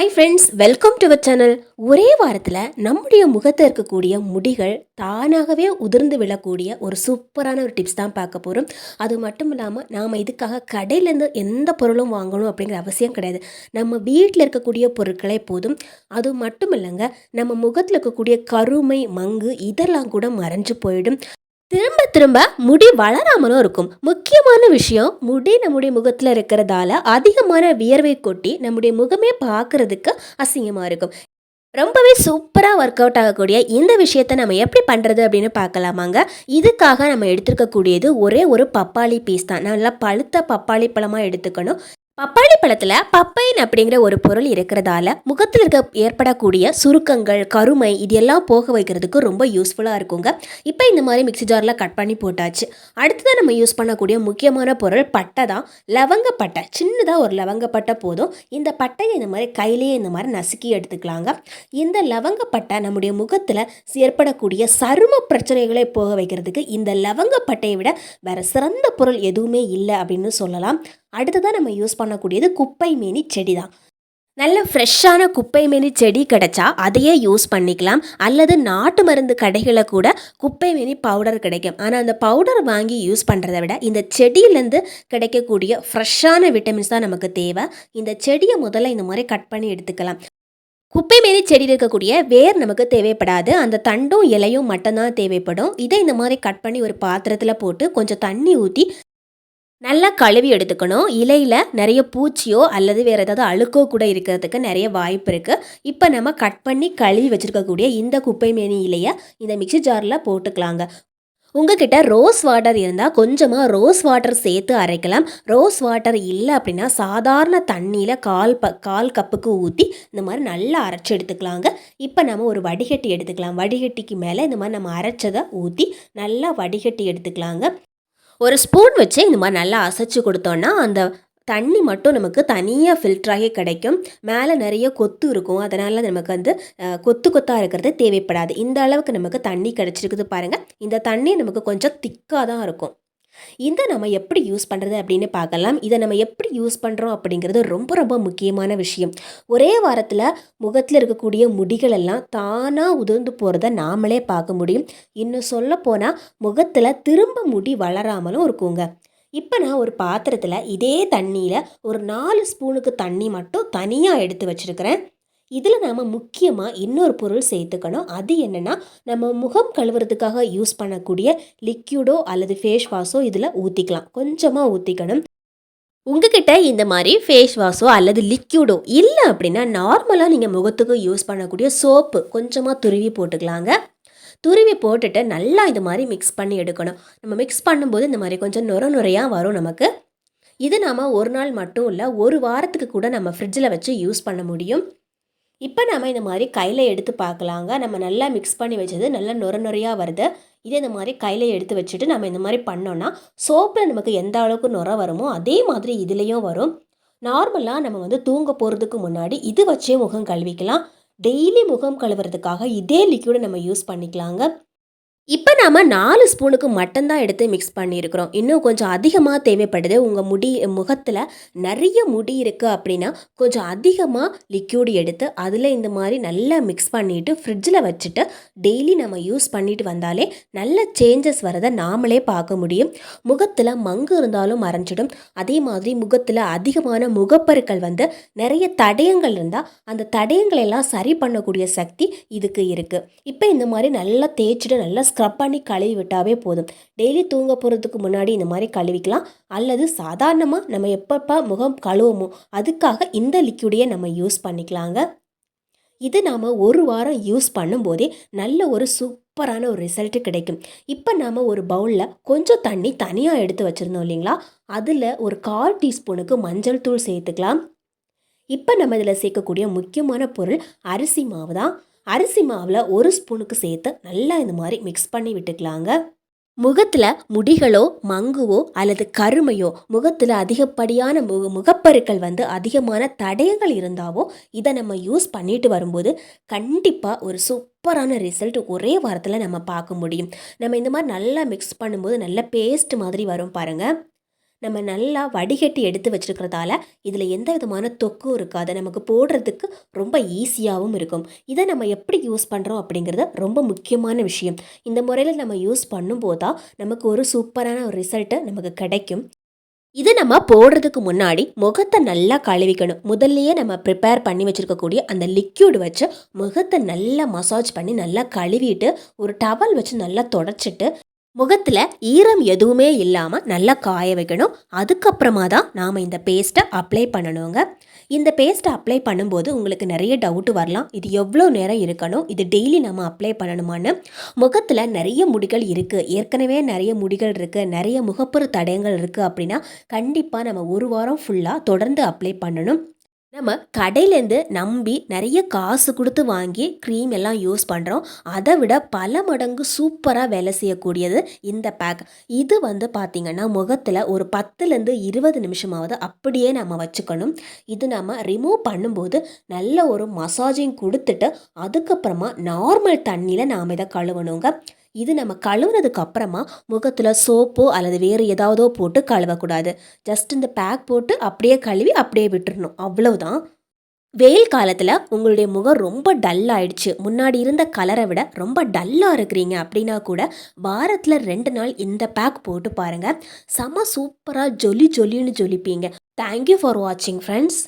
Hi friends welcome to our channel ஒரே வாரத்தில் நம்முடைய முகத்தில் இருக்கக்கூடிய முடிகள் தானாகவே உதிர்ந்து விழக்கூடிய ஒரு சூப்பரான ஒரு டிப்ஸ் தான் பார்க்க போகிறோம் அது மட்டும் இல்லாமல் நாம் இதுக்காக கடையிலேருந்து எந்த பொருளும் வாங்கணும் அப்படிங்கிற அவசியம் கிடையாது. நம்ம வீட்டில் இருக்கக்கூடிய பொருட்களே போதும். அது மட்டும் இல்லைங்க நம்ம முகத்தில் இருக்கக்கூடிய கருமை மங்கு இதெல்லாம் கூட மறைஞ்சு போயிடும். திரும்ப திரும்ப முடி வளராமலும் இருக்கும். முக்கியமான விஷயம் முடி நம்முடைய முகத்தில் இருக்கிறதால அதிகமான வியர்வை கொட்டி நம்முடைய முகமே பார்க்கறதுக்கு அசிங்கமாக இருக்கும். ரொம்பவே சூப்பராக ஒர்க் அவுட் ஆகக்கூடிய இந்த விஷயத்தை நம்ம எப்படி பண்ணுறது அப்படின்னு பார்க்கலாமாங்க. இதுக்காக நம்ம எடுத்துருக்கக்கூடியது ஒரே ஒரு பப்பாளி பீஸ் தான். நல்லா பழுத்த பப்பாளி பழமாக எடுத்துக்கணும். பப்பாளி பழத்தில் பப்பைன் அப்படிங்கிற ஒரு பொருள் இருக்கிறதால முகத்தில் இருக்க ஏற்படக்கூடிய சுருக்கங்கள் கருமை இது எல்லாம் போக வைக்கிறதுக்கு ரொம்ப யூஸ்ஃபுல்லாக இருக்குங்க. இப்போ இந்த மாதிரி மிக்ஸி ஜாரில் கட் பண்ணி போட்டாச்சு. அடுத்ததாக நம்ம யூஸ் பண்ணக்கூடிய முக்கியமான பொருள் பட்டை தான். லவங்கப்பட்டை சின்னதாக ஒரு லவங்கப்பட்டை போதும். இந்த பட்டையை இந்த மாதிரி கையிலேயே இந்த மாதிரி நசுக்கி எடுத்துக்கலாங்க. இந்த லவங்கப்பட்டை நம்முடைய முகத்தில் ஏற்படக்கூடிய சரும பிரச்சனைகளை போக வைக்கிறதுக்கு இந்த லவங்கப்பட்டையை விட வேறு சிறந்த பொருள் எதுவுமே இல்லை அப்படின்னு சொல்லலாம். அடுத்ததாக நம்ம யூஸ் பண்ணக்கூடியது குப்பை மேனி செடி தான் நல்ல ஃப்ரெஷ்ஷான குப்பை மேனி செடி கிடைச்சா அதையே யூஸ் பண்ணிக்கலாம். அல்லது நாட்டு மருந்து கடைகளில் கூட குப்பை மேனி பவுடர் கிடைக்கும். ஆனால் அந்த பவுடர் வாங்கி யூஸ் பண்ணுறதை விட இந்த செடியிலேருந்து கிடைக்கக்கூடிய ஃப்ரெஷ்ஷான விட்டமின்ஸ் தான் நமக்கு தேவை. இந்த செடியை முதல்ல இந்த மாதிரி கட் பண்ணி எடுத்துக்கலாம். குப்பை மேனி செடியில் இருக்கக்கூடிய வேர் நமக்கு தேவைப்படாது. அந்த தண்டும் இலையும் மட்டும்தான் தேவைப்படும். இதை இந்த மாதிரி கட் பண்ணி ஒரு பாத்திரத்தில் போட்டு கொஞ்சம் தண்ணி ஊற்றி நல்லா கழுவி எடுத்துக்கணும். இலையில் நிறைய பூச்சியோ அல்லது வேறு ஏதாவது அழுக்கோ கூட இருக்கிறதுக்கு நிறைய வாய்ப்பு இருக்குது இப்போ நம்ம கட் பண்ணி கழுவி வச்சுருக்கக்கூடிய இந்த குப்பை மேனி இலையை இந்த மிக்சி ஜாரில் போட்டுக்கலாங்க. உங்ககிட்ட ரோஸ் வாட்டர் இருந்தால் கொஞ்சமாக ரோஸ் வாட்டர் சேர்த்து அரைக்கலாம். ரோஸ் வாட்டர் இல்லை அப்படின்னா சாதாரண தண்ணியில் கால் ப கால் கப்புக்கு ஊற்றி இந்த மாதிரி நல்லா அரைச்சி எடுத்துக்கலாங்க. இப்போ நம்ம ஒரு வடிகட்டி எடுத்துக்கலாம். வடிகட்டிக்கு மேலே இந்த மாதிரி நம்ம அரைச்சதை ஊற்றி நல்லா வடிகட்டி எடுத்துக்கலாங்க. ஒரு ஸ்பூன் வச்சு இந்த மாதிரி நல்லா அசைச்சு கொடுத்தோன்னா அந்த தண்ணி மட்டும் நமக்கு தனியாக ஃபில்டராகி கிடைக்கும். மேலே நிறைய கொத்து இருக்கும். அதனால் நமக்கு வந்து கொத்து கொத்தாக இருக்கிறது தேவைப்படாது. இந்த அளவுக்கு நமக்கு தண்ணி கிடச்சிருக்குது பாருங்கள் இந்த தண்ணி நமக்கு கொஞ்சம் திக்காக தான் இருக்கும். இதை நம்ம எப்படி யூஸ் பண்ணுறது அப்படின்னு பார்க்கலாம். இதை நம்ம எப்படி யூஸ் பண்ணுறோம் அப்படிங்கிறது ரொம்ப ரொம்ப முக்கியமான விஷயம். ஒரே வாரத்தில் முகத்தில் இருக்கக்கூடிய முடிகள் எல்லாம் தானாக உதிர்ந்து போகிறத நாமளே பார்க்க முடியும். இன்னும் சொல்ல போனால் முகத்தில் திரும்ப முடி வளராமலும் இருக்குங்க. இப்போ நான் ஒரு பாத்திரத்தில் இதே தண்ணியில் ஒரு நாலு ஸ்பூனுக்கு தண்ணி மட்டும் தனியாக எடுத்து வச்சுருக்கிறேன். இதில் நாம் முக்கியமாக இன்னொரு பொருள் சேர்த்துக்கணும். அது என்னென்னா நம்ம முகம் கழுவுறதுக்காக யூஸ் பண்ணக்கூடிய லிக்யூடோ அல்லது ஃபேஸ் வாஷோ இதில் ஊற்றிக்கலாம் கொஞ்சமாக ஊற்றிக்கணும் உங்ககிட்ட இந்த மாதிரி ஃபேஸ் வாஷோ அல்லது லிக்யூடோ இல்லை அப்படின்னா நார்மலாக நீங்கள் முகத்துக்கு யூஸ் பண்ணக்கூடிய சோப்பு கொஞ்சமாக துருவி போட்டுக்கலாங்க. துருவி போட்டுட்டு நல்லா இது மாதிரி மிக்ஸ் பண்ணி எடுக்கணும். நம்ம மிக்ஸ் பண்ணும்போது இந்த மாதிரி கொஞ்சம் நுர நுரையாக வரும் நமக்கு. இது நாம் ஒரு நாள் மட்டும் இல்லை ஒரு வாரத்துக்கு கூட நம்ம ஃப்ரிட்ஜில் வச்சு யூஸ் பண்ண முடியும். இப்போ நம்ம இந்த மாதிரி கையில் எடுத்து பார்க்கலாங்க. நம்ம நல்லா மிக்ஸ் பண்ணி வச்சது நல்லா நுர நுறையாக வருது. இதே இந்த மாதிரி கையில் எடுத்து வச்சுட்டு நம்ம இந்த மாதிரி பண்ணோன்னா சோப்பில் நமக்கு எந்த அளவுக்கு நுர வருமோ அதே மாதிரி இதுலேயும் வரும். நார்மலாக நம்ம வந்து தூங்க போகிறதுக்கு முன்னாடி இது வச்சே முகம் கழுவிக்கலாம். டெய்லி முகம் கழுவுறதுக்காக இதே லிக்யூடை நம்ம யூஸ் பண்ணிக்கலாங்க. இப்போ நாம் நாலு ஸ்பூனுக்கு மட்டும்தான் எடுத்து மிக்ஸ் பண்ணியிருக்கிறோம். இன்னும் கொஞ்சம் அதிகமாக தேவைப்படுது. உங்கள் முடி முகத்தில் நிறைய முடி இருக்குது அப்படின்னா கொஞ்சம் அதிகமாக லிக்யூட் எடுத்து அதில் இந்த மாதிரி நல்லா மிக்ஸ் பண்ணிவிட்டு ஃப்ரிட்ஜில் வச்சுட்டு டெய்லி நம்ம யூஸ் பண்ணிட்டு வந்தாலே நல்ல சேஞ்சஸ் வரதை நாமளே பார்க்க முடியும். முகத்தில் மங்கு இருந்தாலும் மறைஞ்சிடும். அதே மாதிரி முகத்தில் அதிகமான முகப்பருக்கள் வந்து நிறைய தடயங்கள் இருந்தால் அந்த தடயங்களெல்லாம் சரி பண்ணக்கூடிய சக்தி இதுக்கு இருக்குது இப்போ இந்த மாதிரி நல்லா தேய்ச்சிட்டு நல்லா ஸ்க்ரப் பண்ணி கழுவி விட்டாவே போதும். டெய்லி தூங்க போகிறதுக்கு முன்னாடி இந்த மாதிரி கழுவிக்கலாம். அல்லது சாதாரணமாக நம்ம எப்பப்போ முகம் கழுவுமோ அதுக்காக இந்த லிக்யூடையே நம்ம யூஸ் பண்ணிக்கலாங்க. இது நாம் ஒரு வாரம் யூஸ் பண்ணும்போதே நல்ல ஒரு சூப்பரான ஒரு ரிசல்ட்டு கிடைக்கும். இப்போ நாம் ஒரு பவுலில் கொஞ்சம் தண்ணி தனியாக எடுத்து வச்சுருந்தோம் இல்லைங்களா? அதில் ஒரு கால் டீஸ்பூனுக்கு மஞ்சள் தூள் சேர்த்துக்கலாம். இப்போ நம்ம இதில் சேர்க்கக்கூடிய முக்கியமான பொருள் அரிசி மாவு தான். அரிசி மாவில் ஒரு ஸ்பூனுக்கு சேர்த்து நல்லா இந்த மாதிரி மிக்ஸ் பண்ணி விட்டுக்கலாங்க. முகத்தில் முடிகளோ மங்குவோ அல்லது கருமையோ முகத்தில் அதிகப்படியான மு முகப்பருக்கள் வந்து அதிகமான தடயங்கள் இருந்தாவோ இதை நம்ம யூஸ் பண்ணிட்டு வரும்போது கண்டிப்பாக ஒரு சூப்பரான ரிசல்ட் ஒரே வாரத்தில் நம்ம பார்க்க முடியும். நம்ம இந்த மாதிரி நல்லா மிக்ஸ் பண்ணும்போது நல்ல பேஸ்ட் மாதிரி வரும் பாருங்கள் நம்ம நல்லா வடிகட்டி எடுத்து வச்சிருக்கிறதால இதில் எந்த விதமான தொக்கும் இருக்காது. நமக்கு போடுறதுக்கு ரொம்ப ஈஸியாகவும் இருக்கும். இதை நம்ம எப்படி யூஸ் பண்ணுறோம் அப்படிங்கிறது ரொம்ப முக்கியமான விஷயம். இந்த முறையில் நம்ம யூஸ் பண்ணும்போது தான் நமக்கு ஒரு சூப்பரான ஒரு ரிசல்ட்டு நமக்கு கிடைக்கும். இது நம்ம போடுறதுக்கு முன்னாடி முகத்தை நல்லா கழுவிக்கணும். முதல்லையே நம்ம ப்ரிப்பேர் பண்ணி வச்சுருக்கக்கூடிய அந்த லிக்யூட் வச்சு முகத்தை நல்லா மசாஜ் பண்ணி நல்லா கழுவிட்டு ஒரு டவல் வச்சு நல்லா தொடச்சிட்டு முகத்தில் ஈரம் எதுவுமே இல்லாமல் நல்லா காய வைக்கணும். அதுக்கப்புறமா தான் நாம் இந்த பேஸ்ட்டை அப்ளை பண்ணணுங்க. இந்த பேஸ்ட்டை அப்ளை பண்ணும்போது உங்களுக்கு நிறைய டவுட்டு வரலாம். இது எவ்வளோ நேரம் இருக்கணும்? இது டெய்லி நம்ம அப்ளை பண்ணணுமான்னு முகத்தில் நிறைய முடிகள் இருக்குது ஏற்கனவே நிறைய முடிகள் இருக்குது நிறைய முகப்பொரு தடயங்கள் இருக்குது அப்படின்னா கண்டிப்பாக நம்ம ஒரு வாரம் ஃபுல்லாக தொடர்ந்து அப்ளை பண்ணணும். நம்ம கடையிலேருந்து நம்பி நிறைய காசு கொடுத்து வாங்கி க்ரீம் எல்லாம் யூஸ் பண்ணுறோம் அதை விட பல மடங்கு சூப்பராக வேலை செய்யக்கூடியது இந்த பேக் இது வந்து பார்த்திங்கன்னா முகத்தில் ஒரு பத்துலேருந்து இருபது நிமிஷமாவது அப்படியே நம்ம வச்சுக்கணும். இது நம்ம ரிமூவ் பண்ணும்போது நல்ல ஒரு மசாஜிங் கொடுத்துட்டு அதுக்கப்புறமா நார்மல் தண்ணியில் நாம் இதை கழுவணுங்க. இது நம்ம கழுவுனதுக்கு அப்புறமா முகத்தில் சோப்போ அல்லது வேறு ஏதாவதோ போட்டு கழுவக்கூடாது. ஜஸ்ட் இந்த பேக் போட்டு அப்படியே கழுவி அப்படியே விட்டுறணும். அவ்வளவுதான். வெயில் காலத்தில் உங்களுடைய முகம் ரொம்ப டல் ஆயிடுச்சு. முன்னாடி இருந்த கலரை விட ரொம்ப டல்லாக இருக்கிறீங்க அப்படின்னா கூட வாரத்தில் ரெண்டு நாள் இந்த பேக் போட்டு பாருங்கள் செம சூப்பராக ஜொலி ஜொலின்னு ஜொலிப்பீங்க. தேங்க்யூ ஃபார் வாட்சிங் ஃப்ரெண்ட்ஸ்